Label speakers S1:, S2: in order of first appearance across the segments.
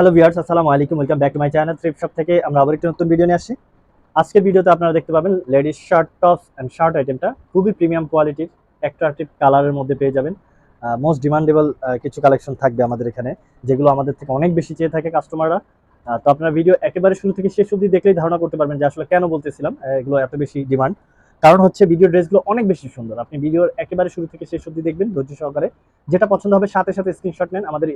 S1: Hello viewers আসসালামু আলাইকুম। Welcome back to my channel trip shop থেকে আমরা আবার একটি নতুন ভিডিও নিয়ে আসছি। আজকের ভিডিওতে আপনারা দেখতে পাবেন ladies shirt tops and shirt আইটেমটা খুবই প্রিমিয়াম কোয়ালিটির অ্যাট্রাকটিভ কালারের মধ্যে পেয়ে যাবেন। মোস্ট ডিমান্ডেবল কিছু কালেকশন থাকবে আমাদের এখানে, যেগুলো আমাদের থেকে অনেক বেশি চেয়ে থাকে কাস্টমাররা তো আপনারা ভিডিও একেবারে শুরু থেকে শেষ অবধি দেখলেই ধারণা করতে পারবেন যে আসলে কেন বলতেছিলাম এগুলো এত বেশি ডিমান্ড কারণ হচ্ছে ভিডিও ড্রেসগুলো অনেক বেশি সুন্দর। আপনি ভিডিওর একেবারে শুরু থেকে শেষ অবধি দেখবেন, ধৈর্য সহকারে। যেটা পছন্দ হবে, সাথে সাথে স্ক্রিনশট নেন, আমাদের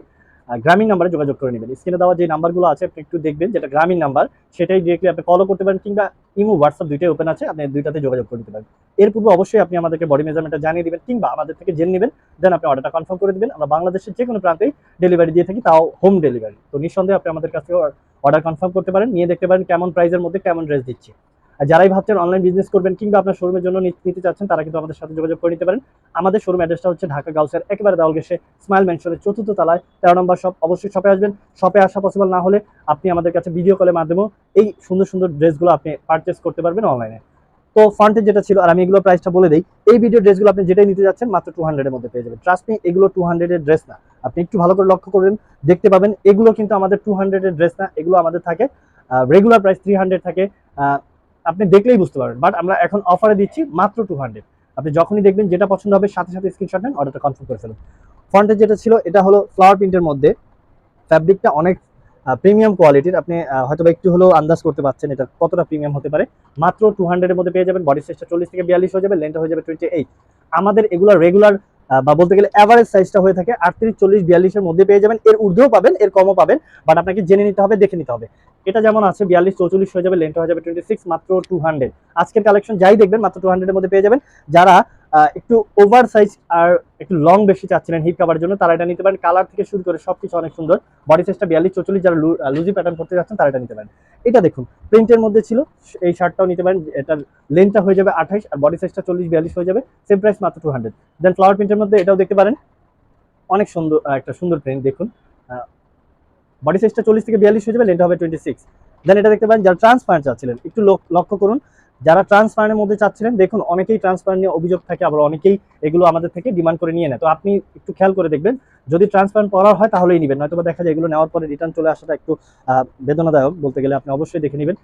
S1: গ্রামীণ নাম্বারে যোগাযোগ করে নেবেন। স্ক্রিনে দেওয়া যে নাম্বারগুলো আছে, আপনি একটু দেখবেন, যেটা গ্রামীণ নাম্বার সেটাই ডিরেক্টলি আপনি ফলো করতে পারেন কিংবা ইমো হোয়াটসঅ্যাপ দুইটাই ওপেন আছে, আপনি দুইটাতে যোগাযোগ করে নিতে পারেন। এর পূর্বে অবশ্যই আপনি আমাদেরকে বডি মেজারমেন্টটা জানিয়ে দিবেন কিংবা আমাদের থেকে জেনে নেবেন দেন আপনি অর্ডারটা কনফার্ম করে দিবেন। আমরা বাংলাদেশের যে কোনো প্রান্তেই ডেলিভারি দিয়ে থাকি, তাও হোম ডেলিভারি তো নিঃসন্দেহে আপনি আমাদের কাছ থেকে অর্ডার কনফার্ম করতে পারেন, নিয়ে দেখতে পারেন কেমন প্রাইসের মধ্যে কেমন ড্রেস দিচ্ছি। যারাই ভাবছেন অনলাইন বিজনেস করবেন কিংবা আপনার শোরুমের জন্য নিতে চাচ্ছেন, তারা কিন্তু আমাদের সাথে যোগাযোগ করে নিতে পারেন। আমাদের শোরুম অ্যাড্রেসটা হচ্ছে ঢাকা গাউসের একেবারে দাওয়াল গেছে স্মাইল মেনশনের চতুর্থ তলায়। তেরো নম্বর শপ অবশ্যই শপে আসবেন। শপে আসা পসিবল না হলে আপনি আমাদের কাছে ভিডিও কলের মাধ্যমেও এই সুন্দর সুন্দর ড্রেসগুলো আপনি পারচেস করতে পারবেন অনলাইনে তো ফ্রন্টে যেটা ছিল, আর আমি এগুলো প্রাইসটা বলে দিই, এই ভিডিও ড্রেসগুলো আপনি যেটাই নিতে যাচ্ছেন, মাত্র টু হান্ড্রেডের মধ্যে পেয়ে যাবেন। ট্রাস্ট মি এগুলো টু হান্ড্রেডের ড্রেস না। আপনি একটু ভালো করে লক্ষ্য করবেন, দেখতে পাবেন, এগুলো কিন্তু আমাদের টু হান্ড্রেডের ড্রেস না, এগুলো আমাদের থাকে রেগুলার প্রাইস থ্রি হান্ড্রেড থাকে। আপনি দেখলেই বুঝতে পারবেন। বাট আমরা এখন অফারে দিচ্ছি মাত্র টু হান্ড্রেড আপনি যখনই দেখবেন যেটা পছন্দ হবে, সাথে সাথে স্ক্রিনশট নেন অর্ডারটা কনফার্ম করে ফেলুন। ফ্রন্টে যেটা ছিল, এটা হলো ফ্লাওয়ার প্রিন্টের মধ্যে ফ্যাব্রিকটা অনেক প্রিমিয়াম কোয়ালিটির আপনি হয়তো একটু হলেও আন্দাজ করতে পারছেন এটা কতটা প্রিমিয়াম হতে পারে। মাত্র টু হান্ড্রেডের মধ্যে পেয়ে যাবেন। বডি সাইজটা চল্লিশ থেকে বিয়াল্লিশ হয়ে যাবে লেন্থটা হয়ে যাবে টোয়েন্টি এইট আমাদের এগুলো রেগুলার বা বলতে গেলে অ্যাভারেজ সাইজটা হয়ে থাকে আটত্রিশ, চল্লিশ, বিয়াল্লিশের মধ্যে পেয়ে যাবেন। এর ঊর্ধ্বেও পাবেন, এর কমও পাবেন বাট আপনাকে জেনে নিতে হবে, দেখে নিতে হবে। এটা যেমন আছে, বিয়াল্লিশ, চৌচল্লিশ হয়ে যাবে লেন্থ হয়ে যাবে টোয়েন্টি সিক্স মাত্র টু হান্ড্রেড আজকের কালেকশন যাই দেখবেন, মাত্র টু হান্ড্রেডের মধ্যে পেয়ে যাবেন। যারা একটু ওভার সাইজ আর একটু লং বেশি চাচ্ছিলেন হিপ কাভার জন্য, তারা এটা নিতে পারেন। কালার থেকে শুরু করে সবকিছু অনেক সুন্দর। বডি সাইজটা বিয়াল্লিশ, চৌচল্লিশ, যারা লুজি প্যাটার্ন করতে যাচ্ছেন, তারা এটা নিতে পারেন। এটা দেখুন প্রিন্টের মধ্যে ছিল, এই শার্টটাও নিতে পারেন, এটার লেন্থটা হয়ে যাবে আঠাইশ আর বডি সাইজটা চল্লিশ, বিয়াল্লিশ হয়ে যাবে সেম প্রাইস মাত্র টু হান্ড্রেড দেন ফ্লাওয়ার প্রিন্টের মধ্যে এটাও দেখতে পারেন, অনেক সুন্দর একটা সুন্দর প্রিন্ট দেখুন। বডি সাইজটা চল্লিশ থেকে বিয়াল্লিশ হয়ে যাবে লেন্থ হবে টোয়েন্টি সিক্স দেন এটা দেখতে পারেন, যারা ট্রান্সপারেন্ট চাচ্ছিলেন, একটু লক- লক্ষ্য করুন যারা ট্রান্সপারেন্টের মধ্যে চাচ্ছিলেন, দেখুন, অনেকেই ট্রান্সপারেন্ট নিয়ে অভিযোগ থাকে, আবার অনেকেই এগুলো আমাদের থেকে ডিমান্ড করে নিয়ে নেয়। তো আপনি একটু খেয়াল করে দেখবেন, যদি ট্রান্সপারেন্ট পরার হয় তাহলেই নেবেন নয়তো দেখা যায় এগুলো নেওয়ার পরে রিটার্ন চলে আসাটা একটু বেদনাদায়ক বলতে গেলে আপনি অবশ্যই দেখে নেবেন।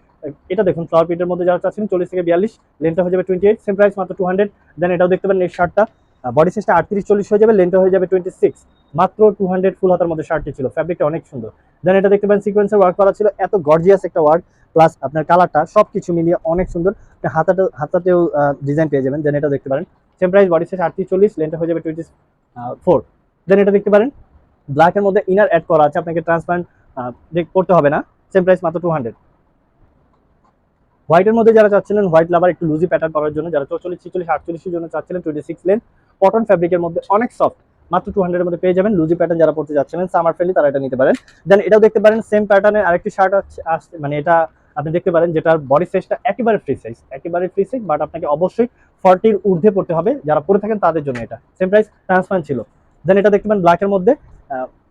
S1: এটা দেখুন ফ্লাওয়ার প্রিন্টের মধ্যে যারা চাচ্ছেন চল্লিশ থেকে বিয়াল্লিশ লেন্থটা হয়ে যাবে টোয়েন্টি এইট সেম প্রাইস মাত্র টু হান্ড্রেড দেন এটাও দেখতে পারেন এই শার্টটা বডি সাইজটা আটত্রিশ, চল্লিশ হয়ে যাবে লেন্থটা হয়ে যাবে টোয়েন্টি সিক্স মাত্র টু হান্ড্রেড ফুল হাতার মধ্যে শার্টটি ছিল ফ্যাব্রিকটা অনেক সুন্দর। দেন এটা দেখতে পারেন সিকোয়েন্সের ওয়ার্ক করা ছিল, এত গর্জিয়াস একটা ওয়ার্ক প্লাস আপনার কালারটা সব কিছু মিলিয়ে অনেক সুন্দর। হাতাটা হাতাতেও ডিজাইন পেয়ে যাবেন। দেন এটা দেখতে পারেন। সেম প্রাইস বডি সাইজ আটত্রিশ চল্লিশ লেন্থটা হয়ে যাবে টোয়েন্টি ফোর দেন এটা দেখতে পারেন। ব্ল্যাকের মধ্যে ইনার অ্যাড করা আছে। আপনাকে ট্রান্সপারেন্ট করতে হবে না। সেম প্রাইস মাত্র টু হান্ড্রেড হোয়াইটের মধ্যে যারা চাচ্ছিলেন হোয়াইট লাভার একটু লুজি প্যাটার্ন করার জন্য, যারা চৌচল্লিশ ছিচল্লিশ, আটচল্লিশের জন্য চাচ্ছিলেন টোয়েন্টি সিক্স লেন কটন ফ্যাব্রিকের মধ্যে অনেক সফট মাত্র টু হান্ড্রেডের মধ্যে পেয়ে যাবেন। লুজি প্যাটার্ন যারা পড়তে যাচ্ছিলেন সামার ফ্রেন্ডলি তারা এটা নিতে পারেন। দেন এটাও দেখতে পারেন সেম প্যাটার্নের আরেকটি শার্ট আসছে মানে এটা আপনি দেখতে পারেন যেটার বডি সাইজটা একেবারে ফ্রি সাইজ একেবারে ফ্রি সাইজ বাট আপনাকে অবশ্যই ফর্টির ঊর্ধ্বে পড়তে হবে। যারা পরে থাকেন তাদের জন্য এটা। সেম প্রাইস ট্রান্সপারেন্ট ছিল। দেন এটা দেখতে পারেন ব্ল্যাকের মধ্যে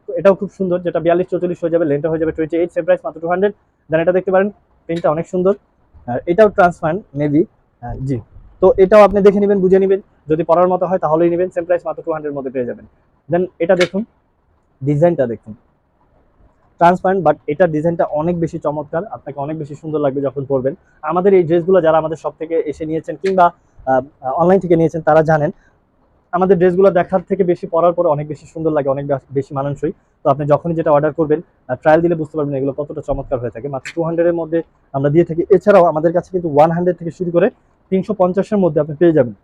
S1: এটাও খুব সুন্দর, যেটা বিয়াল্লিশ, চৌচল্লিশ হয়ে যাবে লেনটা হয়ে যাবে টোয়েন্টি এইট সেম প্রাইস মাত্র টু হান্ড্রেড দেন এটা দেখতে পারেন প্রিন্টটা অনেক সুন্দর। আর এটাও ট্রান্সপারেন্ট মেবি জি। তো এটাও আপনি দেখে নেবেন, বুঝে নেবেন। যদি পড়ার মতো হয় তাহলেই নেবেন সেম প্রাইস মাত্র টু হান্ড্রেড মধ্যে পেয়ে যাবেন। দেন এটা দেখুন ডিজাইনটা দেখুন। ট্রান্সপারেন্ট বাট এটার ডিজাইনটা অনেক বেশি চমৎকার। আপনাকে অনেক বেশি সুন্দর লাগবে যখন পরবেন। আমাদের এই ড্রেসগুলো যারা আমাদের সব থেকে এসে নিয়েছেন কিংবা অনলাইন থেকে নিয়েছেন, তারা জানেন, আমাদের ড্রেসগুলো দেখার থেকে বেশি, পরার পরে অনেক বেশি সুন্দর লাগে, অনেক বেশি মানানসই। তো আপনি যখনই যেটা অর্ডার করবেন ট্রায়াল দিলে বুঝতে পারবেন এগুলো কতটা চমৎকার হয়ে থাকে। মাত্র টু হান্ড্রেডের মধ্যে আমরা দিয়ে থাকি। এছাড়াও আমাদের কাছে কিন্তু ওয়ান হান্ড্রেড থেকে শুরু করে তিনশো পঞ্চাশের মধ্যে আপনি পেয়ে যাবেন।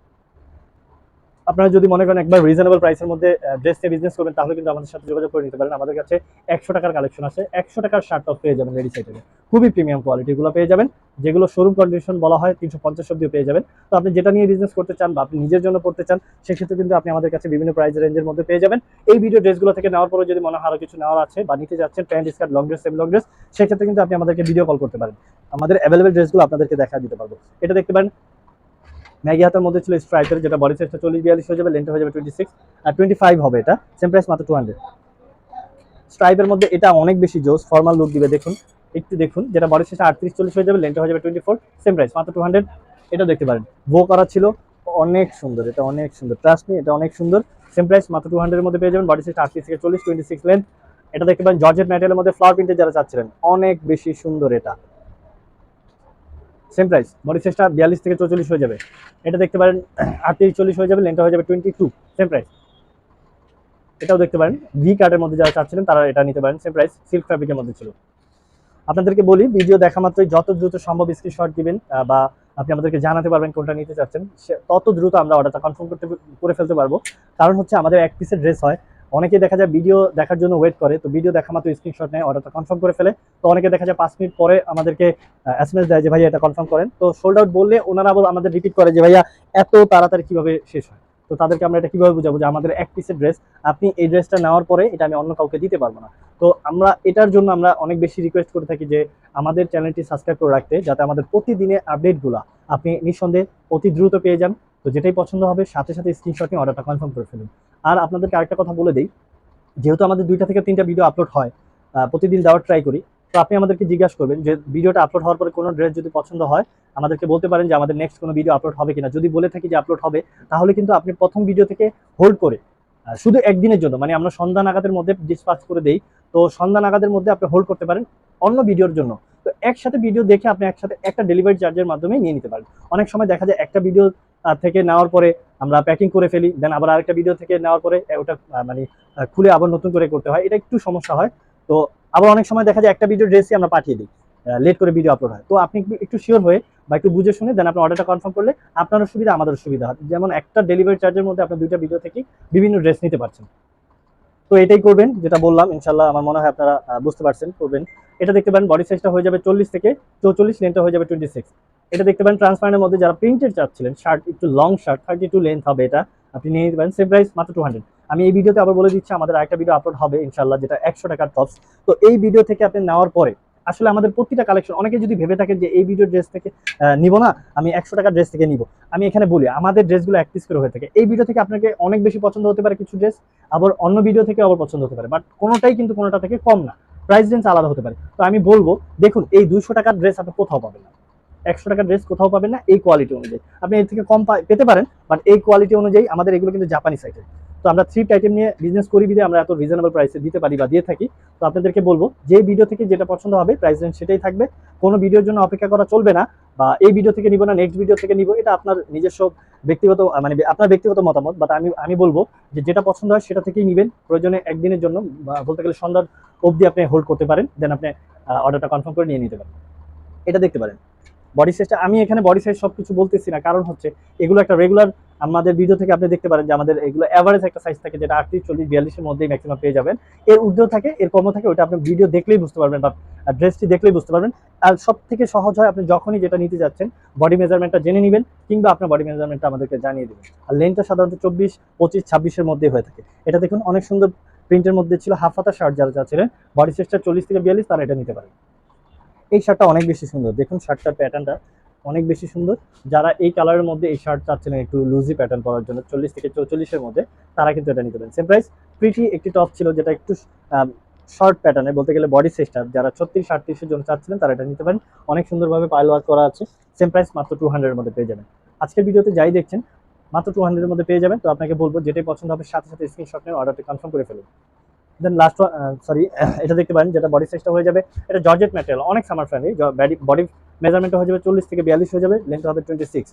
S1: আপনারা যদি মনে করেন একবার রিজনেবল প্রাইসের মধ্যে ড্রেস নিয়ে বিজনেস করবেন, তাহলে কিন্তু আমাদের সাথে যোগাযোগ করে নিতে পারেন। আমাদের কাছে একশো টাকার কালেকশন আছে, একশো টাকার শার্ট টপ পেয়ে যাবেন লেডিস আইটেমে খুবই প্রিমিয়াম কোয়ালিটিগুলো পেয়ে যাবেন, যেগুলো শোরুম কন্ডিশন বলা হয় তিনশো পঞ্চাশ অব্দিও পেয়ে যাবেন। তো আপনি যেটা নিয়ে বিজনেস করতে চান বা আপনি নিজের জন্য পড়তে চান, সেক্ষেত্রে কিন্তু আপনি আমাদের কাছে বিভিন্ন প্রাইস রেঞ্জের মধ্যে পেয়ে যাবেন। এই ভিডিও ড্রেসগুলো থেকে নেওয়ার পরে যদি মনে হয় আরও কিছু নেওয়ার আছে বা নিতে যাচ্ছেন pant skirt long dress semi long dress সেক্ষেত্রে কিন্তু আপনি আমাদেরকে ভিডিও কল করতে পারেন। আমাদের অ্যাভেলেবেল ড্রেসগুলো আপনাদেরকে দেখা দিতে পারব। এটা দেখতে পারেন ম্যাগি হাতের মধ্যে ছিল স্ট্রাইপের যেটা বডি সাইজটা চল্লিশ, বিয়াল্লিশ হয়ে যাবে লেন্থ হয়ে যাবে টোয়েন্টি সিক্স আর টোয়েন্টি ফাইভ হবে এটা সেম প্রাইস মাত্র টু হান্ড্রেড স্ট্রাইপের মধ্যে এটা অনেক বেশি জোস ফর্মাল লুক দিবে, দেখুন, একটু দেখুন, যেটা বডি সাইজটা আটত্রিশ, চল্লিশ হয়ে যাবে লেন্থ হয়ে যাবে টোয়েন্টি ফোর সেম প্রাইস মাত্র টু হান্ড্রেড এটা দেখতে পারেন। বো করা ছিল, অনেক সুন্দর, এটা অনেক সুন্দর ট্রাস্ট মি এটা অনেক সুন্দর সেম প্রাইস মাত্র টু হান্ড্রেডের মধ্যে পেয়ে যাবেন বডি সাইজটা আটত্রিশ থেকে চল্লিশ টোয়েন্টি সিক্স লেন্থ এটা দেখতে পারেন জর্জেট ম্যাটেরিয়ালের মধ্যে ফ্লাওয়ার প্রিন্টে যারা চাচ্ছিলেন, অনেক বেশি সুন্দর এটা। সেম প্রাইস বডি সাইজটা বিয়াল্লিশ থেকে চৌচল্লিশ হয়ে যাবে। এটা দেখতে পারেন আটত্রিশ, চল্লিশ হয়ে যাবে লেনটা হয়ে যাবে টোয়েন্টি টু সেম প্রাইস এটাও দেখতে পারেন ভি কার্ডের মধ্যে যারা চাচ্ছিলেন, তারা এটা নিতে পারেন সেম প্রাইস সিল্ক ফ্যাব্রিকের মধ্যে ছিল। আপনাদেরকে বলি ভিডিও দেখা মাত্রই যত দ্রুত সম্ভব স্ক্রিনশট দিবেন বা আপনি আমাদেরকে জানাতে পারবেন কোনটা নিতে চাচ্ছেন তত দ্রুত আমরা অর্ডারটা কনফার্ম করতে, করে ফেলতে পারব। কারণ হচ্ছে আমাদের এক পিসের ড্রেস হয় অনেকে দেখা যায় ভিডিও দেখার জন্য ওয়েট করে, তো ভিডিও দেখা মাত্র স্ক্রিনশট নেয় অর্ডারটা কনফার্ম করে ফেলে। তো অনেকে দেখা যায় পাঁচ মিনিট পরে আমাদেরকে এস এম এস দেয় যে, ভাইয়া, এটা কনফার্ম করেন। তো সোল্ড আউট বললে ওনারা আবার আমাদের রিপিট করে যে, ভাইয়া, এত তাড়াতাড়ি কীভাবে শেষ হয়? তো তাদেরকে আমরা এটা কীভাবে বুঝাবো যে, আমাদের এক পিসের ড্রেস আপনি এই ড্রেসটা নেওয়ার পরে এটা আমি অন্য কাউকে দিতে পারব না। তো আমরা এটার জন্য আমরা অনেক বেশি রিকোয়েস্ট করে থাকি যে, আমাদের চ্যানেলটি সাবস্ক্রাইব করে রাখতে, যাতে আমাদের প্রতিদিনের আপডেটগুলো আপনি নিঃসন্দেহে অতি দ্রুত পেয়ে যান। তো যেটাই পছন্দ হবে, সাথে সাথে স্ক্রিনশট নিয়ে অর্ডারটা কনফার্ম করে ফেলুন। আর আপনাদেরকে আরেকটা কথা বলে দিই, যেহেতু আমাদের দুইটা থেকে তিনটা ভিডিও আপলোড হয় প্রতিদিন দেওয়ার ট্রাই করি, তো আপনি আমাদেরকে জিজ্ঞাসা করবেন যে ভিডিওটা আপলোড হওয়ার পরে কোনো ড্রেস যদি পছন্দ হয়, আমাদেরকে বলতে পারেন যে আমাদের নেক্সট কোনো ভিডিও আপলোড হবে কিনা। যদি বলে থাকি যে আপলোড হবে, তাহলে কিন্তু আপনি প্রথম ভিডিও থেকে হোল্ড করে শুধু একদিনের জন্য মানে আমরা সন্ধ্যা নাগাদের মধ্যে ডিসপাস করে দেই, তো সন্ধ্যা নাগাদের মধ্যে আপনি হোল্ড করতে পারেন অন্য ভিডিওর জন্য। তো একসাথে ভিডিও দেখে আপনি একসাথে একটা ডেলিভারি চার্জের মাধ্যমে নিয়ে নিতে পারেন। অনেক সময় দেখা যায় একটা ভিডিও থেকে নেওয়ার পরে আমরা প্যাকিং করে ফেলি দেন আবার আরেকটা ভিডিও থেকে নেওয়ার পরে ওটা মানে খুলে আবার নতুন করে করতে হয়। এটা একটু সমস্যা হয়। তো আবার অনেক সময় দেখা যায় একটা ভিডিও ড্রেসই আমরা পাঠিয়ে দিই লেট করে ভিডিও আপলোড হয়। তো আপনি একটু- শিওর হয়ে বা একটু বুঝে শুনে দেন আপনি অর্ডারটা কনফার্ম করলে আপনারও সুবিধা, আমাদেরও সুবিধা হয়। যেমন একটা ডেলিভারি চার্জের মধ্যে আপনি দুইটা ভিডিও থেকে বিভিন্ন ড্রেস নিতে পারছেন। তো এটাই করবেন, যেটা বললাম ইনশাল্লাহ আমার মনে হয় আপনারা বুঝতে পারছেন, করবেন। এটা দেখতে পারেন বডি সাইজটা হয়ে যাবে চল্লিশ থেকে চৌচল্লিশ লেন্থটা হয়ে যাবে টোয়েন্টি সিক্স এটা দেখতে পারেন ট্রান্সপারেন্টের মধ্যে যারা প্রিন্টেড চাচ্ছিলেন শার্ট একটু long shirt thirty two length হবে এটা, আপনি নিয়ে নিতে পারেন সেম প্রাইস মাত্র টু হান্ড্রেড আমি এই ভিডিওতে আবার বলে দিচ্ছি, আমাদের আরেকটা ভিডিও আপলোড হবে ইনশাল্লাহ যেটা একশো টাকার টপস তো এই ভিডিও থেকে আপনি নেওয়ার পরে আসলে আমাদের প্রতিটা কালেকশন অনেকে যদি ভেবে থাকেন যে এই ভিডিও ড্রেস থেকে নিব না, আমি একশো টাকার ড্রেস থেকে নিব। আমি এখানে বলি, আমাদের ড্রেসগুলো এক পিস করে হয়ে থাকে। এই ভিডিও থেকে আপনাকে অনেক বেশি পছন্দ হতে পারে কিছু ড্রেস আবার অন্য ভিডিও থেকে আবার পছন্দ হতে পারে। বাট কোনোটাই কিন্তু কোনোটা থেকে কম না। প্রাইস রেঞ্জ আলাদা হতে পারে। তো আমি বলব, দেখুন, এই দুশো টাকার ড্রেস আপনি কোথাও পাবেন না। একশো টাকার ড্রেস কোথাও পাবেন না, এই কোয়ালিটি অনুযায়ী। আপনি এর থেকে কম পেতে পারেন বাট এই কোয়ালিটি অনুযায়ী আমাদের এগুলো কিন্তু জাপানি সাইটের তো আমরা থ্রিপ আইটেম নিয়ে বিজনেস করি বিধে আমরা এত রিজনেবল প্রাইসে দিতে পারি বা দিয়ে থাকি। তো আপনাদেরকে বলব, যে ভিডিও থেকে যেটা পছন্দ হবে প্রাইস রেঞ্জ সেটাই থাকবে। কোনো ভিডিওর জন্য অপেক্ষা করা চলবে না, বা এই ভিডিও থেকে নিব না নেক্সট ভিডিও থেকে নিব, এটা আপনার নিজস্ব ব্যক্তিগত মানে আপনার ব্যক্তিগত মতামত বাট আমি আমি বলব যে যেটা পছন্দ হয় সেটা থেকেই নেবেন। প্রয়োজনে একদিনের জন্য বলতে গেলে সন্ধ্যার অবধি আপনি হোল্ড করতে পারেন দেন আপনি অর্ডারটা কনফার্ম করে নিয়ে নিতে পারেন। এটা দেখতে পারেন। বডি সাইজটা আমি এখানে বডি সাইজ সব কিছু বলতেছি না, কারণ হচ্ছে এগুলো একটা রেগুলার আমাদের ভিডিও থেকে আপনি দেখতে পারেন যে আমাদের এগুলো অ্যাভারেজ একটা সাইজ থাকে যেটা আটত্রিশ, চল্লিশ, বিয়াল্লিশের মধ্যেই ম্যাক্সিমাম পেয়ে যাবেন। এর ঊর্ধ্বেও থাকে, এর কমও থাকে ওটা আপনি ভিডিও দেখলেই বুঝতে পারবেন বা ড্রেসটি দেখলেই বুঝতে পারবেন। আর সব থেকে সহজ হয় আপনি যখনই যেটা নিতে যাচ্ছেন বডি মেজারমেন্টটা জেনে নেবেন কিংবা আপনার বডি মেজারমেন্টটা আমাদেরকে জানিয়ে দেবেন। আর লেনটা সাধারণত চব্বিশ, পঁচিশ, ছাব্বিশের মধ্যে হয়ে থাকে। এটা দেখুন, অনেক সুন্দর প্রিন্টের মধ্যে ছিল হাফ হাতা শার্ট যারা চাচ্ছিলেন বডি সাইজটা চল্লিশ থেকে বিয়াল্লিশ, তারা এটা নিতে পারেন। এই শার্টটা অনেক বেশি সুন্দর। দেখুন শার্টটার প্যাটার্নটা অনেক বেশি সুন্দর। যারা এই কালারের মধ্যে এই শার্ট চাচ্ছিলেন একটু লুজি প্যাটার্ন পরার জন্য, চল্লিশ থেকে চৌচল্লিশের মধ্যে, তারা কিন্তু এটা নিতে পারেন। সেম প্রাইস প্রিটি একটি টপ ছিল যেটা একটু শর্ট প্যাটার্নে বলতে গেলে বডি সেস্টার যারা ছত্রিশ, আটত্রিশের জন্য চাচ্ছিলেন তারা এটা নিতে পারেন। অনেক সুন্দরভাবে পাইল ওয়ার্ক করা আছে। সেম প্রাইস মাত্র টু হান্ড্রেডের মধ্যে পেয়ে যাবেন। আজকের ভিডিওতে যাই দেখছেন, মাত্র টু হান্ড্রেডের মধ্যে পেয়ে যাবেন। তো আপনাকে বলব, যেটাই পছন্দ হবে, সাথে সাথে স্ক্রিনশট নিয়ে অর্ডারটি কনফার্ম করে ফেলুন। দেন লাস্ট সরি এটা দেখতে পারেন যেটা বডি সাইজটা হয়ে যাবে। এটা জর্জেট ম্যাটেরিয়াল অনেক সামার ফ্রেন্ডলি বডি মেজারমেন্ট হয়ে যাবে চল্লিশ থেকে বিয়াল্লিশ হয়ে যাবে লেন্থ হবে টোয়েন্টি সিক্স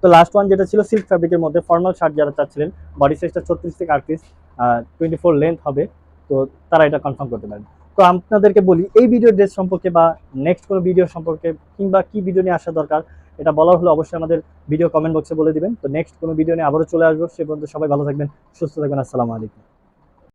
S1: তো লাস্ট ওয়ান যেটা ছিল সিল্ক ফ্যাব্রিকের মধ্যে ফর্মাল শার্ট যারা চাচ্ছিলেন বডি সাইজটা ছত্রিশ থেকে আটত্রিশ টোয়েন্টি ফোর লেন্থ হবে, তো তারা এটা কনফার্ম করতে পারেন। তো আপনাদেরকে বলি, এই ভিডিও ড্রেস সম্পর্কে বা নেক্সট কোনো ভিডিও সম্পর্কে কিংবা কি ভিডিও নিয়ে আসা দরকার, এটা বলার হলে অবশ্যই আমাদের ভিডিও কমেন্ট বক্সে বলে দিবেন। তো নেক্সট কোনো ভিডিও নিয়ে আবারও চলে আসব। সে পর্যন্ত সবাই ভালো থাকবেন, সুস্থ থাকবেন, আসসালামু আলাইকুম।